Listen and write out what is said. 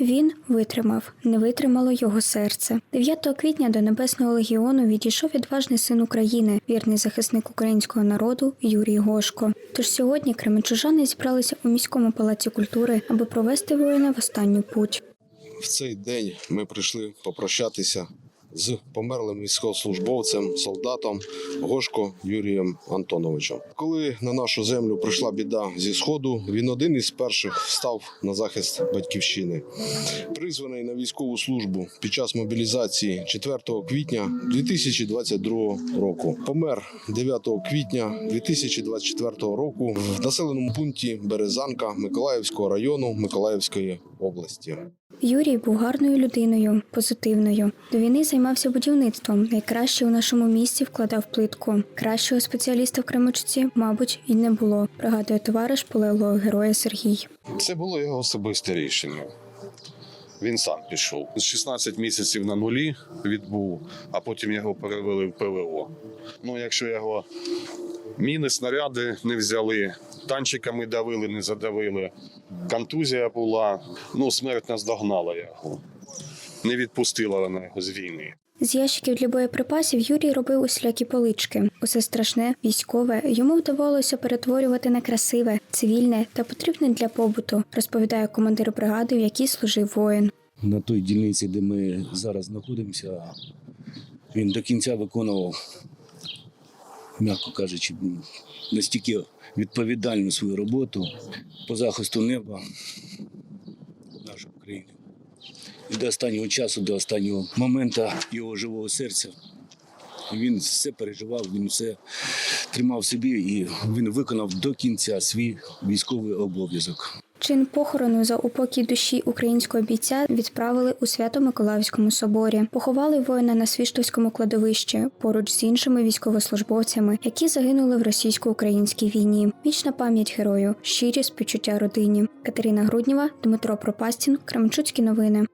Він витримав, не витримало його серце. 9 квітня до Небесного легіону відійшов відважний син України, вірний захисник українського народу Юрій Гошко. Тож сьогодні кременчужани зібралися у міському палаці культури, аби провести воїна в останню путь. В цей день ми прийшли попрощатися з померлим військовослужбовцем, солдатом Гошко Юрієм Антоновичем. Коли на нашу землю прийшла біда зі сходу, він один із перших став на захист батьківщини. Призваний на військову службу під час мобілізації 4 квітня 2022 року. Помер 9 квітня 2024 року в населеному пункті Березанка Миколаївського району Миколаївської області. Юрій був гарною людиною, позитивною. До війни займався будівництвом. Найкраще у нашому місті вкладав плитку. Кращого спеціаліста в Кременчуці, мабуть, і не було. Пригадує товариш полеглого героя Сергій. Це було його особисте рішення. Він сам пішов. 16 місяців на нулі відбув, а потім його перевели в ПВО. Ну, якщо його міни, снаряди не взяли, танчиками давили, не задавили, контузія була, ну, смерть наздогнала його. Не відпустила вона його з війни. З ящиків для боєприпасів Юрій робив усілякі полички. Усе страшне, військове йому вдавалося перетворювати на красиве, цивільне та потрібне для побуту, розповідає командир бригади, в якій служив воїн. на той дільниці, де ми зараз знаходимося, він до кінця виконував, м'яко кажучи, настільки відповідальну свою роботу по захисту неба нашої України. До останнього часу, до останнього моменту його живого серця. Він все переживав, він все тримав собі і він виконав до кінця свій військовий обов'язок. Чин похорону за упокій душі українського бійця відправили у Свято-Миколаївському соборі. Поховали воїна на Свіштовському кладовищі поруч з іншими військовослужбовцями, які загинули в російсько-українській війні. Вічна пам'ять герою, щирі співчуття родині. Катерина Грудніва, Дмитро Пропастін, Кременчуцькі новини.